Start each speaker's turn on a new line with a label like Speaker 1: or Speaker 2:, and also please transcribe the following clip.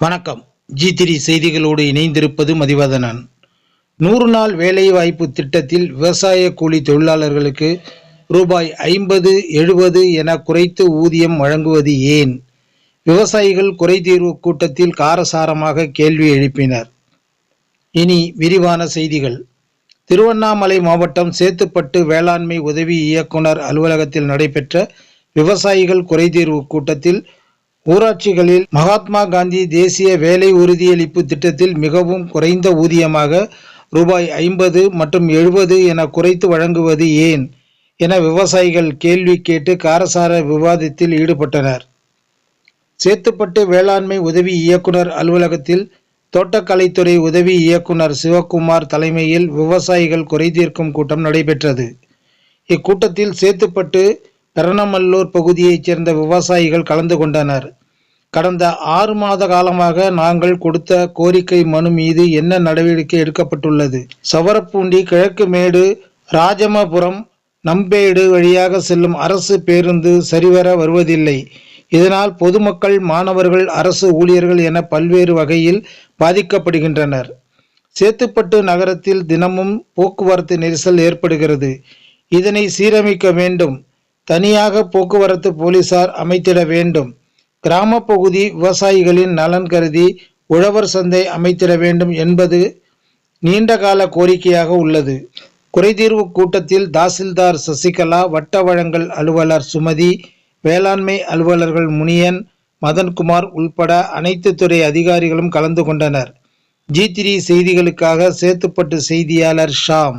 Speaker 1: வணக்கம். ஜி திரி செய்திகளோடு இணைந்திருப்பது மதிவதனன். நூறு நாள் வேலைவாய்ப்பு திட்டத்தில் விவசாய கூலி தொழிலாளர்களுக்கு ரூபாய் ஐம்பது எழுபது என குறைத்து ஊதியம் வழங்குவது ஏன்? விவசாயிகள் குறைதீர்வு கூட்டத்தில் காரசாரமாக கேள்வி எழுப்பினர். இனி விரிவான செய்திகள். திருவண்ணாமலை மாவட்டம் சேத்துப்பட்டு வேளாண்மை உதவி இயக்குனர் அலுவலகத்தில் நடைபெற்ற விவசாயிகள் குறைதீர்வு கூட்டத்தில் ஊராட்சிகளில் மகாத்மா காந்தி தேசிய வேலை உறுதியளிப்பு திட்டத்தில் மிகவும் குறைந்த ஊதியமாக ரூபாய் ஐம்பது மற்றும் எழுபது என குறைத்து வழங்குவது ஏன் என விவசாயிகள் கேள்வி கேட்டு காரசார விவாதத்தில் ஈடுபட்டனர். சேத்துப்பட்டு வேளாண்மை உதவி இயக்குனர் அலுவலகத்தில் தோட்டக்கலைத்துறை உதவி இயக்குனர் சிவக்குமார் தலைமையில் விவசாயிகள் குறைதீர்க்கும் கூட்டம் நடைபெற்றது. இக்கூட்டத்தில் சேத்துப்பட்டு பெரணமல்லூர் பகுதியைச் சேர்ந்த விவசாயிகள் கலந்து கொண்டனர். கடந்த ஆறு மாத காலமாக நாங்கள் கொடுத்த கோரிக்கை மனு மீது என்ன நடவடிக்கை எடுக்கப்பட்டுள்ளது? சவரப்பூண்டி கிழக்கு மேடு ராஜமபுரம் நம்பேடு வழியாக செல்லும் அரசு பேருந்து சரிவர வருவதில்லை. இதனால் பொதுமக்கள் மாணவர்கள் அரசு ஊழியர்கள் என பல்வேறு வகையில் பாதிக்கப்படுகின்றனர். சேத்துப்பட்டு நகரத்தில் தினமும் போக்குவரத்து நெரிசல் ஏற்படுகிறது. இதனை சீரமைக்க வேண்டும். தனியாக போக்குவரத்து போலீசார் அமைத்திட வேண்டும். கிராம பகுதி விவசாயிகளின் நலன் கருதி உழவர் சந்தை அமைத்திட வேண்டும் என்பது நீண்டகால கோரிக்கையாக உள்ளது. குறைதீர்வு கூட்டத்தில் தாசில்தார் சசிகலா வட்ட வழங்கல் அலுவலர் சுமதி வேளாண்மை அலுவலர்கள் முனியன் மதன்குமார் உள்பட அனைத்து துறை அதிகாரிகளும் கலந்து கொண்டனர். ஜி த்ரீ செய்திகளுக்காக சேத்துப்பட்டு செய்தியாளர் ஷாம்.